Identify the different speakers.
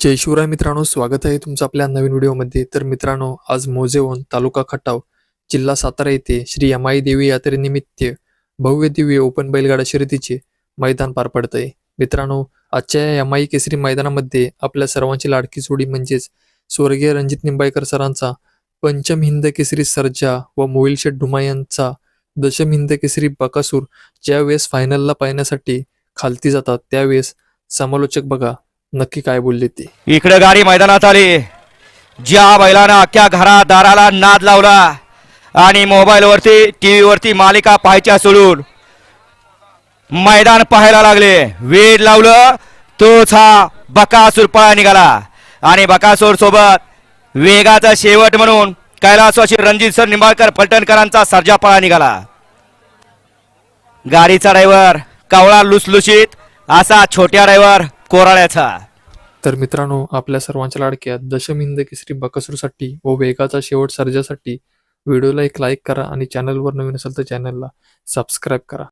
Speaker 1: जय शिवराय मित्रांनो स्वागत आहे तुमचं आपल्या नवीन व्हिडिओमध्ये. तर मित्रांनो आज मोजेवन तालुका खटाव जिल्हा सातारा येथे श्री यमाई देवी यात्रेनिमित्त भव्य दिव्य ओपन बैलगाडा शर्यतीचे मैदान पार पडत आहे मित्रांनो आजच्या या यमाई केसरी मैदानामध्ये आपल्या सर्वांची लाडकी जोडी म्हणजेच स्वर्गीय रणजित निंबाळकर सरांचा पंचम हिंद केसरी सर्जा व मोहिल ढुमा यांचा दशम हिंद केसरी बकासूर ज्यावेळेस फायनलला पाहण्यासाठी खालती जातात त्यावेळेस समालोचक बघा. नक्की काय बोलले ते?
Speaker 2: इकडे गाडी मैदानात आली. ज्या बैलानं अख्ख्या घरा दाराला नाद लावला आणि मोबाईलवरती टी वरती मालिका पाहायच्या सोडून मैदान पाहायला लागले. वेड लावलं तोच हा बकासूर पळा निघाला. आणि बकासूर सोबत वेगाचा शेवट म्हणून कैलासवाशी रणजित सर निंबाळकर पलटणकरांचा सर्जा पळा निघाला. गाडीचा ड्रायव्हर कावळा लुसलुशीत असा छोट्या ड्रायव्हर कोराळ्याचा.
Speaker 1: तर मित्रांनो आपल्या सर्वांच्या लाडक्या दशम हिंद केसरी बकासूरसाठी व वेगाचा शेवट सर्जासाठी व्हिडिओला एक लाईक करा आणि चॅनलवर नवीन असेल तर चॅनलला सबस्क्राईब करा.